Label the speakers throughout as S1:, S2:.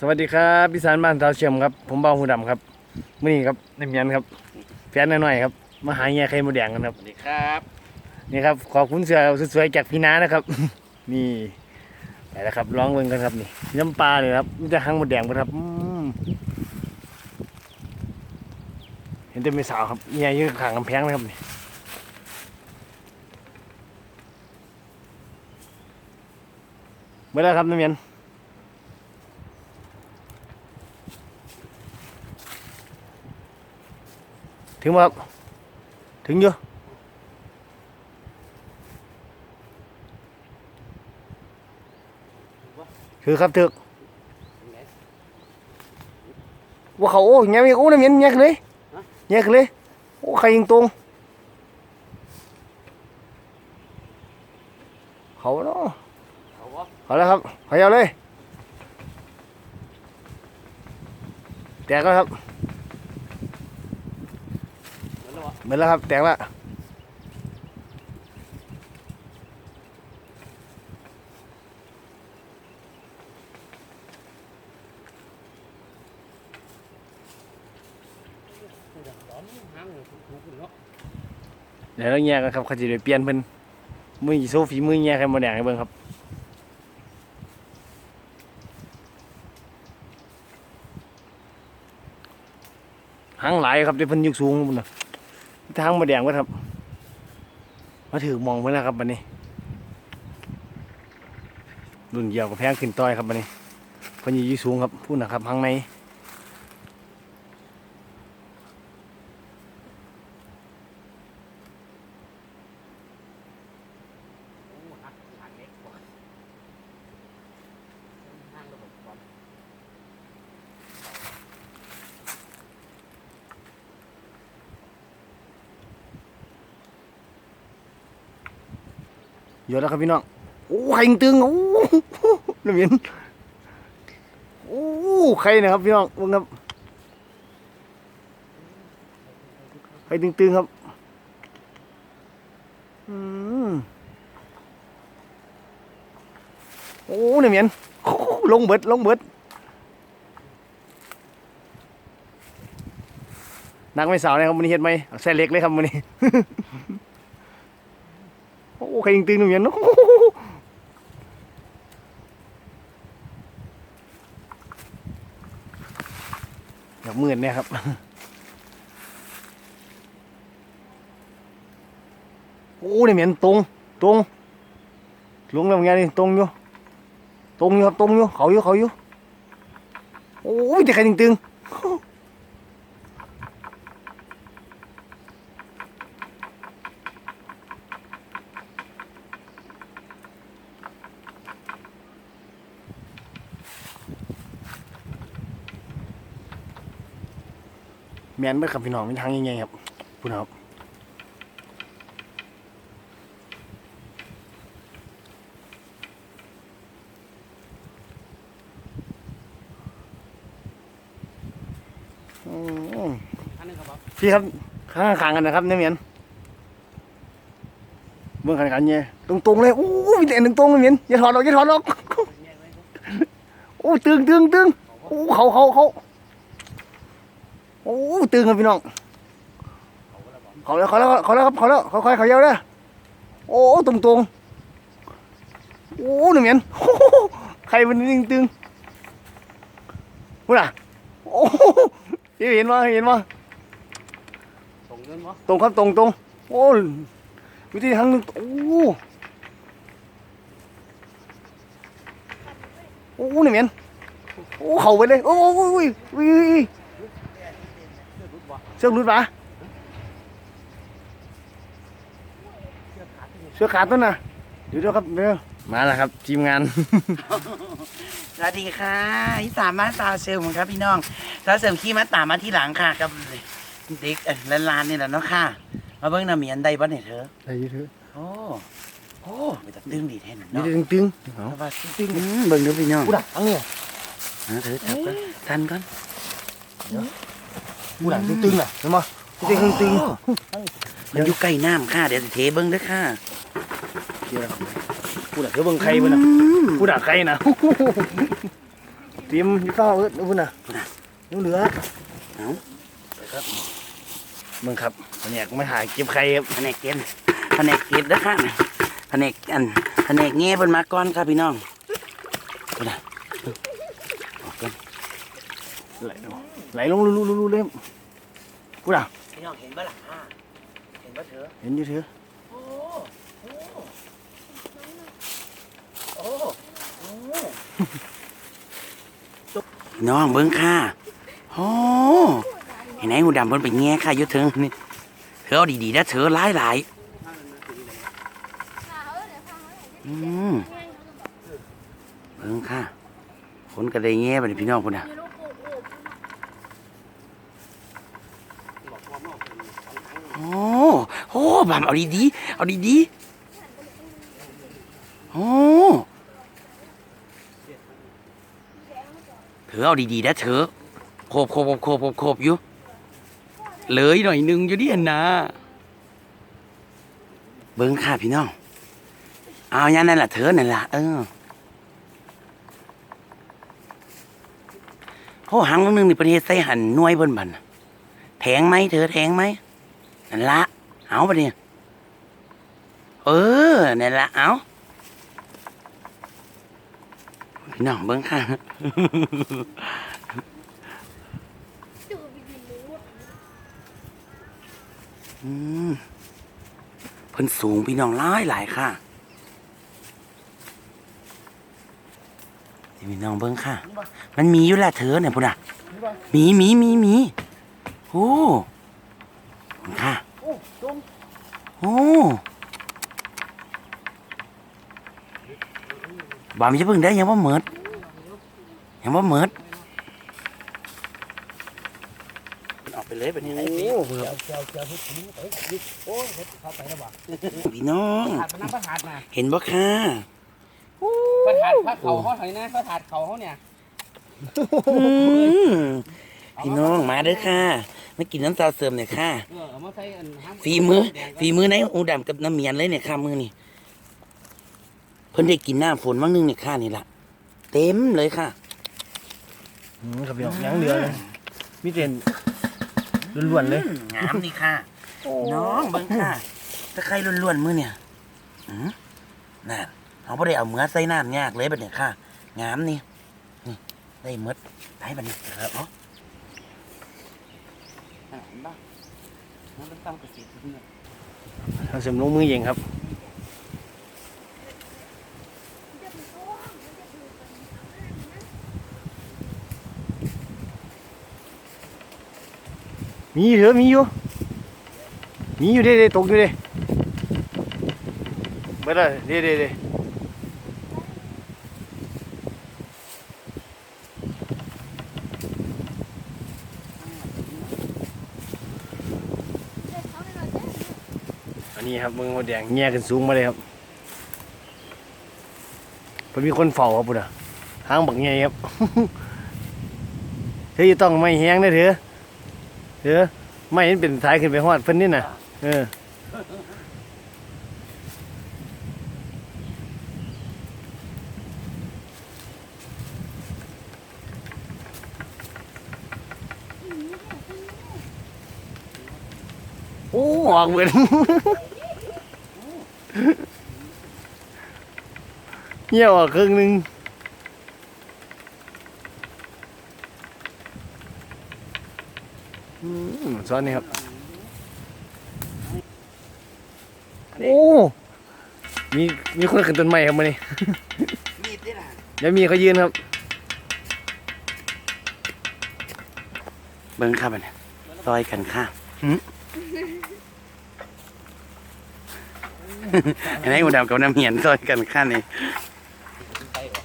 S1: สวัสดีครับพี่สารบ้านเตาเชียมครับผมเบาหูดำครับมื่อนี้ครับในเมียนครับแฟนน้อยๆครับมาหาแง่ไข่มดแดงกันครับ
S2: สวัสดีครับ
S1: นี่ครับขอบคุณเสือสวยๆจากพี่น้านะครับ นี่ไปแล้วครับร้องเบิ่งกันครับนี่น้ำปลาเลยครับมันจะหังมดแดงกันครับอืมเห็นแต่ไม่สาวครับแง่อยืดขางกำแพงนะครับนี่เมื่อไรครับน้ำเมียน ถึงบ่ครับถึงอยู่คือครับถึกว่าเขาโอ้ยแง่โอ้น้ำเย็นแง่ขึ้น เห
S2: มือนแล้ว
S1: ครับ แตกละเดี๋ยวเราแยกกันครับเขาจะได้เปลี่ยนเพิ่นมือโซฟีมือแยกให้มาแดงให้เบิ่งครับหางหลายครับเดี๋ยวเพิ่นยกสูงพุ่นน่ะ ทางมาแดงเพิ่นครับ มาถือมองเพิ่นแล้วครับบันนี้ รุ่นเดียวกับแพงขึ้นต้อยครับบันนี้เพิ่นอยู่อยี่สูงครับพูดนะครับข้างใน
S2: โอ้หักหักเล็กกว่าห้างระบบก่อน
S1: เยอะแล้วครับพี่น้องโอ้ไข่ตึงโอ้น้ำเย็นโอ้ไข่นะครับพี่น้องเบิ่งครับไข่ตึงๆครับอืมโอ้น้ำเย็นลงเบิดลงเบิดนักไม่สาวนะครับมันนี้เห็นไหมเอาใส่เล็กเลยครับมันนี้ โอ้ใครยิงตึงหนุ่มยันโอ้โหอยากหมื่นเนี่ยครับโอ้เนี่ยเหม็นตรง ตรงลุงแล้วไงนี่ตรงอยู่ตรงอยู่ครับตรงอยู่เขาอยู่เขาอยู่โอ้ยแต่ใครตึงตึ นเบิดครับพี่น้องมีทางยังไงครับพูดนะครับอืม
S2: อันนึงครับ
S1: พี่ครับข้างข้างๆกันนะครับเนี่ยเหมียนเบื้องขันกันเนี่ยตรงตรงๆเลยโอ้ยแต่ตรงตรงๆเลยเหมียนอย่าถอดออกอย่าถอดออกโอ้ตึงตึงตึงโอ้เขาเขาเขาโอ้ ตึงครับพี่น้องเขาแล้วเขาแล้วเขาแล้วครับเขาแล้วเขาค่อยเขาเยาวเลยโอ้ตรงตรงๆโอ้เนี่ยเหมียนโอ้ใครมันตึงตึงพูดอะโอ้พี่เห็นมั้เห็นมั้
S2: ส่งเงินวะ
S1: ตรงครับตรงตรงโอ้ยวิธีทางหนึงโอ้โอ้นี่เหม็นโอ้เข่าไปเลยโอ้ยอุ้ยอุ้ยอุ้ย
S2: เสื้อรุดวะ
S1: เชือกรุดปะ
S2: เสื้อขาดที่นี่
S1: เชือกขาดต้นน่ะเดี๋ยวเดี๋ยวครับเดี๋ยวมาแล้วครับ ทีมงาน
S3: สวัสดีค่ะอีสามมาสาวเซลมครับพี่น้องสาวเซลขี่มาตามมาที่หลังค่ะกับเด็กเอ่อลานๆนี่แหละเนาะค่ะ มาเบิ่งน้ำเมียนได้บ่เนี่ยเธอ
S1: ได้อยืดเถอะ
S3: โอ้โอ้ไปตัดตึงดีแท้หน
S1: นี่
S3: เนาะ
S1: ตึงตึงๆเอา
S3: แต่ว่าตึงๆเบิ่งเด้อพี่น้อง
S1: กูดักอังเนี่ย
S3: หาเธอจับก่อนทันก่อน
S1: กูดั กตึงตึงๆน่ะเห็นมั้ยตึงตึงตึง
S3: โอ้มันอยู่ใกล้น้ำค่ะเดี๋ยวสิเทเบิ่งเด้อค่ะ
S1: เดี๋ยวนะครับกูดักเดี๋ยวเบิ่งใครมันน่ะกูดักใครน่ะเตรียมพี่เฝ้าเอิ้นเอาพุ่นน่ะยังเหลือ
S3: เอา
S1: มึงครับอันเนี่ยไม่หายเก็บไข่ครับ
S3: แผนกเก็บแผนกเก็บนะค่ะแผนกอันแผนกแง่เพิ่นมาก่อนค่ะพี่น้องพุ่นน่ะออกกัน
S1: ไหลลงไหลลงรูรูรูเลยกูด่า
S3: พี่น้องเห็นบ่ล่ะค่ะเห็นบ่เถอะ
S1: เห็นอยู่เถอะ
S3: โอ้โอ้โอ้โอ้น้องเบิ้งค่ะโอ้เห็นไหมหูดำเพิ่นไปแง่ค่ะอยุทธเถิงนี่เธอเอาดีๆนะเธอหลายหลายๆอืมเบิ้งค่ะคนก็ได้แง่ไปเลยพี่น้องพุ่นน่ะ
S2: บอกพ่อมอกเป็นสองครั้ง
S3: โอ้โอ้บามเอาดีๆเอาดีๆโอ้เธอเอาดีๆนะเธอโคบโคบโคบโคบโคบอยู่เลยหน่อยหนึงอยู่ดิอันนะเบิ้งค่ะพี่น้องเอาอย่างนั้นแหละเธอนั่นละเออโอ้หังนึงนี่ประเทศใส่หันน่วยเบิ้นบันแทงไหมเธอแทงไหม นั่นละเอาปะเนี่ยเออนั่นละเอาพี่น้องเบิ้งค่ะอืมเพิ่นสูงพี่น้องหลายหลายค่ะนี่พี่น้องเบิ้งค่ะ มันมีอยู่แหละเธอเนี่ยพุ่นอะมีมีมีมีโอ้ ค่ะ
S1: โอ้จม
S3: โอ้บามีจะเพิ่งได้ยังว่าเหมิดยังว่าเหมิดออกไปเลยแบบนี้ไอ้
S1: โอ้
S3: พี่
S1: เบื่อ
S2: เจ้าเจ้าพูดถึงเอ้ยนี่โอ้ยเฮ็ดเข้าไปแล้วบ่
S3: พี่น้อง
S2: ถาดมันน้ำประถาดมา
S3: เห็นบ่ค่ะ
S2: ประถาดพระเขาเขาถอยนะประถาดเขาเขาเนี่ย
S3: อืมพี่น้องมาเด้อค่ะมากินน้ำซาวเสริมเนี่ยค่ะ
S2: เออเอามาใส่อันห้าม
S3: ฝีมือ
S2: แดง
S3: ฝีมือในอูดำกับน้ำเมียนเลยเนี่ยค่ะมือนี่เพิ่นได้กินน้ำฝนบ้างนึงเนี่ยค่ะนี่ล่ะ เต็มเลยค่ะ
S1: อืมครับพี่น้องยังเหลือเลยมีเต็นล้วนๆเลย
S3: อืมงามนี่ค่ะ น้องเบิ่งค่ะตะไคร้ล้วนๆมือเนี่ยอืมน่ะเขาไ่ได้เอาเมือใส่น้ำยากเลยแบบเนี้ยค่ะ งามนี่นี่ได้หมดได้แบบนี้ครับเนาะ
S2: อะเห็นป่ะมัน เรา
S1: เสริมลงมือเองครับมีอยู่เถอมีอยู่ มีอยู่เด้เด้ตกอยู่เด้เมื่อไรเด้เด้เด้ ครับมึงมาแดงแง่ขึ้นสูงมาเลยครับเพิ่นมีคนเฝ้าครับพุ่นอะหางบักใหญ่ครับเฮ้ยต้องไม่แห้งนะเถอะเถอะไม่เห็นเป็นสายขึ้นไปฮอดเพิ่นนี่น่ะเออโอ้ออกเหมือน เหี่ยวออกครึ่งหนึงอืมซ้อนนี่ครับ โอ้ มีมีคนขึ้นต้นไม้ครับมานี่
S3: มีดได้ล่ะ
S1: เดี๋ยวมีเขายืนครับ
S3: เบิ่งครับอันนี้ซอยกันค่ะหืม อันนี้อูดำกับน้ำเมียนซอยกันค่ะนี่
S2: ไปออก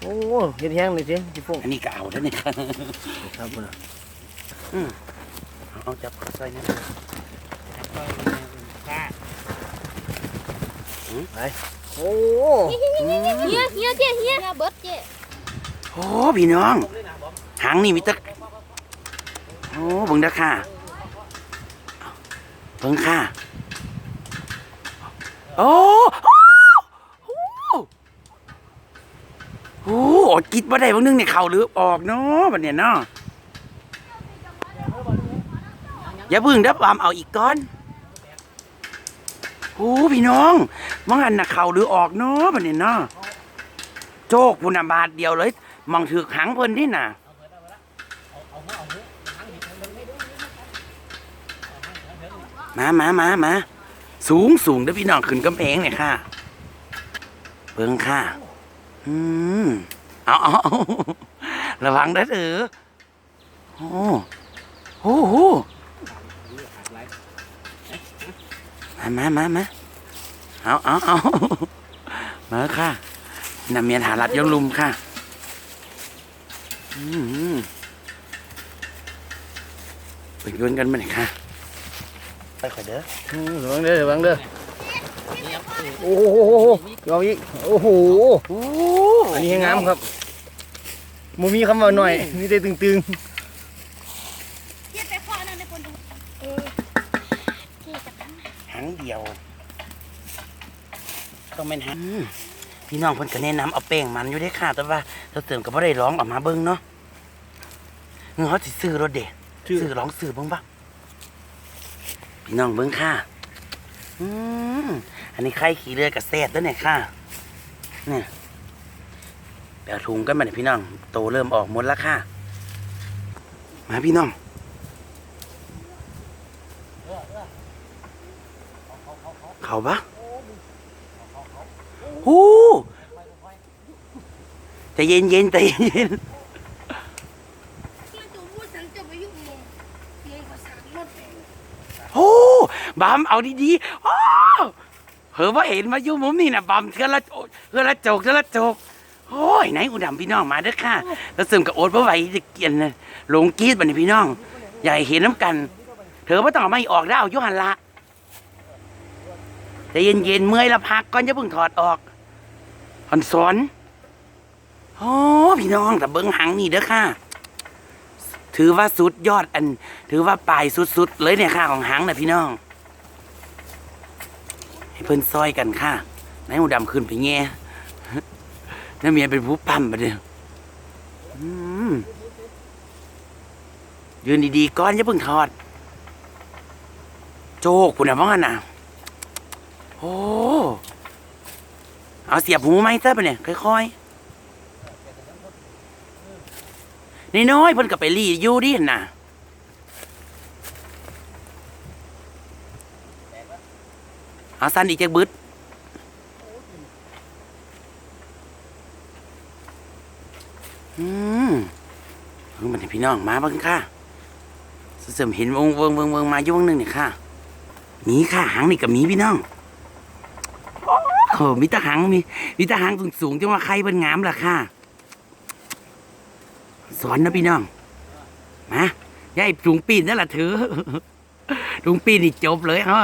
S1: โอ้เฮ็ดแห้งเลยเจ๊พี่ฟง
S3: อันนี้ก็เอาแล้วนี่ค่ะ
S1: ครับพุ่นน่ะ
S3: เอาจับซอยนะ
S2: ครับก็ค่า
S1: โอ้
S4: เฮียเฮียเจ๊เฮียเบิดเจ๊
S3: โอ้พี่น้อง
S2: ลงเลยนะบอม
S3: หางนี่มีแตะโอ้เบิ่งเด้อค่ะเบิ่งค่ะ โอ้โอ้โอ้โอ้อดกิดบ่ได้บางนึงเนี่ยเข่าหรือออกเนาะบัดเนี่ยเนาะอย่าเพึ่งดับความเอาอีกก้อนโอ้พี่น้องมังอันน่ะเข่าหรือออกเนาะบัดเนี่ยเนาะโจกพุนนะบาทเดียวเลยมองถือหังเพิ่นที่น่ะมามามามา สูงสูงเด้อพี่น้องขึ้นกำแพงเนี่ยค่ะเบิ่งค่ะ อืมเอาเอาระวังนะเถอโอ้โหโหมามามามาเอาเอาเอามาค่ะนำเมียนหารัดยองลุมค่ะ อืมไปโยนกันมาหน่อยค่ะ ไปขอยเด้อ
S1: อืมระวังเด้อระวังเด้อโอ้โหเอาอีกโอ้โห
S3: โอ้
S1: อันนี้งามครับมูมีคำว่าหน่อยมีแต่ตึง
S4: เทียบไปข้อนั่นในคนดูเออเทียบกับทั้ง
S3: หางเดียวต้องเป็นหางอืมพี่น้องเพิ่นก็แนะนำเอาแป้งมันอยู่ได้อค่ะ แต่ว่าเราเติมก็บ่ได้ร้องออกมาเบิ่งเนาะเงินเขาสิซื้อรถเด็
S1: ๆชื่อ
S3: ซื้อร้องซื้อเบิ่งบ่ พี่น้องเบิ่งค่ะ อืมอันนี้ไข่ขี่เรือกับแซ่บแล้วเนี่ยค่ะ เนี่ยแปลถุงกันมาเนี่ยพี่น้อง โตเริ่มออกหมดแล้วค่ะ มาพี่น้องเขาปะหูใจเย็นเย็นๆใจเย็น
S4: ที่ตัวพูดฉันจะไปยุ่งมองมองภาษาโนดเอง
S3: ๆโอ้ บามเอาดีๆอ้าวเฮ้อว่าเห็นมาอยู่มุมนี่นะบามเทือละโจกเทือละโจกเทือละโจกโอ้ยไหนอุดมพี่น้องมาเด้อค่ะ แล้วซึมกับโอ๊ตเพราะไหวจะเกียนเลยลงกรีดบัดนพี่น้องใหญ่เห็นน้ำกัน เธอไม่ต้องไม่ออกได้เอายุหันละใจเย็นๆเมื่อยละพักก่อนจะเพิ่งถอดออกอันสอนโอ้พี่น้องแต่เบิ้งหังนี่เด้อค่ะ ถือว่าสุดยอดอัน ถือว่าปลายสุดๆเลยเนี่ยค่ะของหังนะพี่น้อง เพิ่นซอยกันค่ะนายหูดำขึ้นไปแง่น้าเมียเป็นผู้ปั๊มปะเดียวยืนดีๆก้อนอย่าเพิ่งถอด โจกคุณอะว่างั้นน่ะโอ้เอาเสียบหูไหมเต้ปเนี่ยค่อยๆนี่น้อยๆเพิ่นก็ไปรีอยู่ดิน่ะ เอาสั้นอีกจักบึดอืมเพิ่งมาให้พี่น้องมาบ้างค่ะเสริมเห็นวงเวงเวงวงมาอยู่วงหนึ่งเนี่ยค่ะหมีค่ะหางนี่กับหมีพี่น้องโอ้มีแตาหางมีมีแตาหางสูงสูงๆจังว่าใครเป็นงามล่ะค่ะ สอนนะพี่น้องมายายถุงปีนนั่นแหละเธอถุงปีนนี่จบเลยฮะ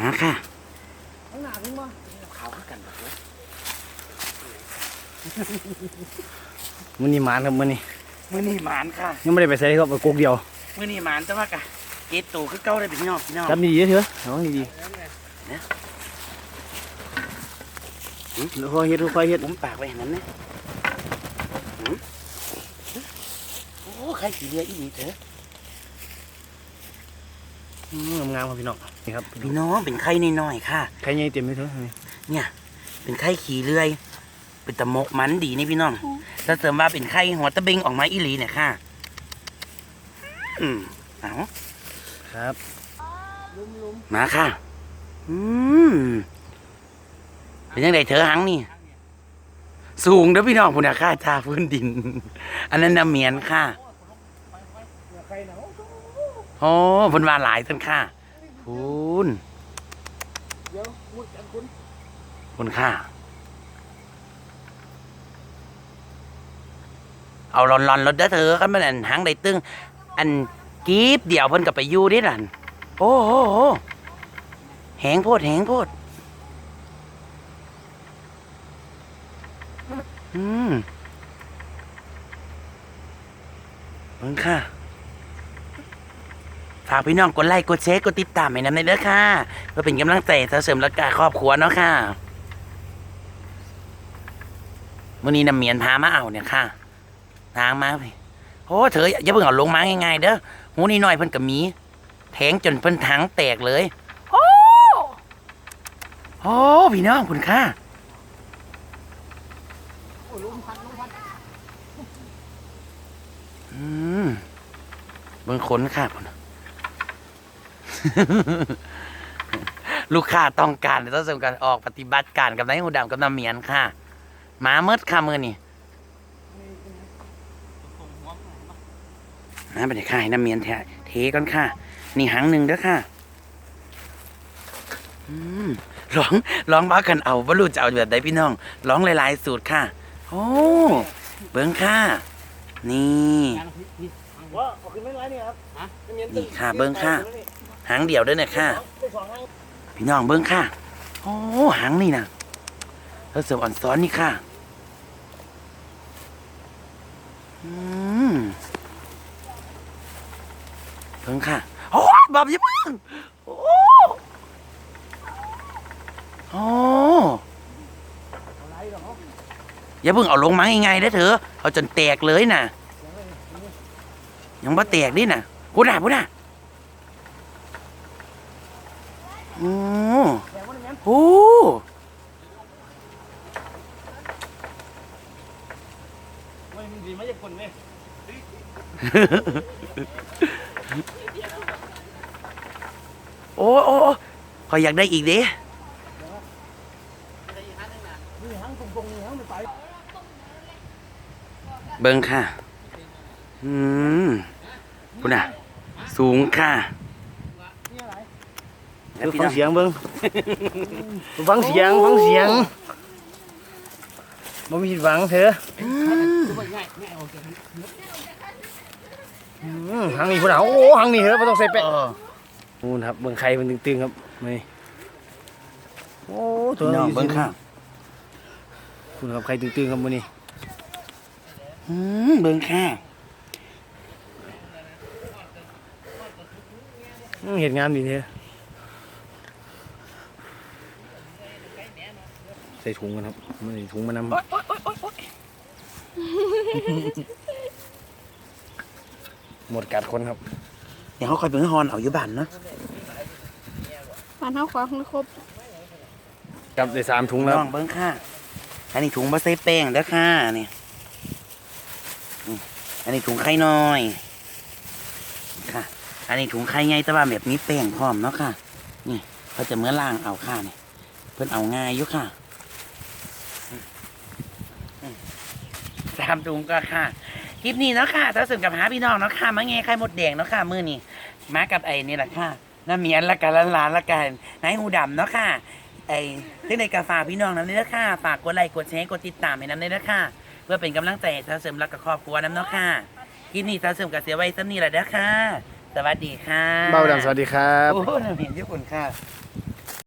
S3: มาค่ะเขาคือกันแบบนี้
S1: มันนี่หมานครับมันนี่
S3: มือนี่หมานค่ะ
S1: ยังไม่ได้ไปใส่ครับเอากกเดียว
S3: มือนี่หมานแต่ว่ากะเกตโตคือเก้าได้พี่น้องพี่น้อง
S1: จับดีๆเถอะระวังดีๆค่อยๆเฮ็ดค่อยๆเฮ็ด
S3: ผมปากไว้อย่างนั้นนะหืมโอ้ใครขี่เรืออีดีเถอะ
S1: อืมงามๆครับพี่น้อง นี่ครับ
S3: พี่น้องเป็นไข่น้อยๆค่ะ
S1: ใครใหญ่เต็มเลยเถอะนี่
S3: เนี่ย เป็นไข่ขี่เรือย เป็นตะมกมันดีนี่พี่น้องถ้าเสริมว่าเป็นไข่หัวตะเบงออกมาอีหลีเนี่ยค่ะ อืมเอา
S1: ครับ
S3: มาค่ะ อืมเป็นยังไงเธอหังนี่ สูงเด้อพี่น้องพุ่นนะค่าชาพื้นดิน อันนั้นน้ำเมียนค่ะ โอ้เพุ่นว่าหลายท่านค่ะ คุณคุณค่ะเอาหลอนๆรถเด้อเธอกันมันอันหางได้ตึง อันกีบเดียวเพิ่นกับไปอยู่เดิล่ะโอ้โหโหแหงโพดแหงโพดอืมเบิ่งค่ะ ฝากพี่น้องกดไลค์กดแชร์กดติดตามให้นำในเด้อค่ะเพื่อเป็นกำลังใจเสริมและกาครอบครัวเนาะค่ะมื่อนี้น้ำเมียนพามาเอาเนี่ยค่ะนางมาพี่โอ้เธออย่าเพิ่งเอาลงมาง่ายๆเด้อหูนี่หน่อยเพิ่นก็มี แทงจนเพิ่นถังแตกเลยโอ้โอ้พี่น้องคุณค่าอืมเบิ่งขนค่ะพุ่น ลูกค้าต้องการต้องสำการออกปฏิบัติการกับนายหูดำกับน้ำเมียนค่ะหมาเมิดค่ะมือนี่นะเป็นค่าให้น้ำเมียนแท้เทก่อนค่ะ นี่หางหนึ่งเด้อค่ะอืมร้องร้องบ้ากันเอาว่ารู้จะเอาแบบใดพี่น้องร้องหลายๆสูตรค่ะ โอ้เบิ้งค่ะ นี่
S1: ว่าเอาขึ้นไม่ไรนี่ครับ
S3: นี่ค่ะเบิ้งค่ะ หางเดี่ยวด้วยเนี่ยค่ะ พี่น้องเบิ้งค่ะ โอ้หางนี่นะแล้วเสริมอ่อนซ้อนนี่ค่ะอืมเบิ้งค่ะ โอ้บอบยังมึงโอ้โอ้อย่าเพิ่งเอาลงมาง่ายๆนะเถอะเอาจนแตกเลยน่ะยังบ่แตกนี่น่ะพูดน่ะพูดน่ะโอ้ โห
S1: ไม่ดีไม่ใช่คนเลย
S3: โอ้โอ้โอ้ขอยอยากได้อีกด้
S1: นี่หางตรงๆนี่หางไม่ไป
S3: เบิ่งค่ะ อืมพูดน่ะ สูงค่ะ
S1: ฟังเสียงเบิ้งฟังเสียงฟังเสียงบ่มีผิดหวังเถอะ
S2: ง่ายง่ายโอเค
S1: อืมหางนี่พุ่นอะโอ้หางนี่เถอะบ่ต้องใส่แปะ
S3: เออ
S1: นู่นครับเบิ่งไข่มันตึงๆครับนี่โอ้ตัว
S3: พี่น้อง
S1: นี้
S3: เบิ่งค่ะ
S1: คุณครับไข่ตึงๆครับมื้อนี้
S3: อืมเบิ่งค่ะ
S1: อืมเฮ็ดงานดีเถอะ ใส่ถุงกันครับมันถุงมันนำหมดกัดคนครับ
S3: เดี๋ยวเขาคอยเบิ่งฮอนเอาอยู่บ้านเนาะ
S4: ปานเท้าขวาของครบ
S1: จับได้สามถุง
S3: พี่
S1: แล้ว
S3: น้องเบิ่งค่ะ อันนี้ถุงบ่ใส่แป้งเด้อค่ะนี่อืมอันนี้ถุงไข่น้อยค่ะ อันนี้ถุงไข่ใหญ่แต่ว่าแบบมีแป้งพร้อมเนาะค่ะ นี่เขาจะเมื่อล่างเอาค่ะนี่เพิ่นเอาง่ายอยู่ค่ะอืมอืม สามถุงก็ค่ะ คลิปนี้เนาะค่ะถ้าสึกกับหาพี่น้องเนาะค่ะมาไงไข่มดแดงเนาะค่ะมื้อนี้มากับไอ้นี่แหละค่ะน้าเมียนละกันล้านล้านละกันนายหูดำเนาะค่ะไอ้ที่ในกาฝากพี่น้องนั้นเลยนะค่ะฝากกดไลค์กดแชร์กดติดตามให้น้ำเลยนะค่ะ เพื่อเป็นกำลังใจให้ท้าเสริมรักกับครอบครัวน้ำเนาะค่ะคลิปนี้ท้าเสริมกับเสียไว้สักนี่แหละนะค่ะ สวัสดีค่ะ
S1: เบ้าดำสวัสดีครับ
S3: โอ้น้าเมียนญี่ปุ่นค่ะ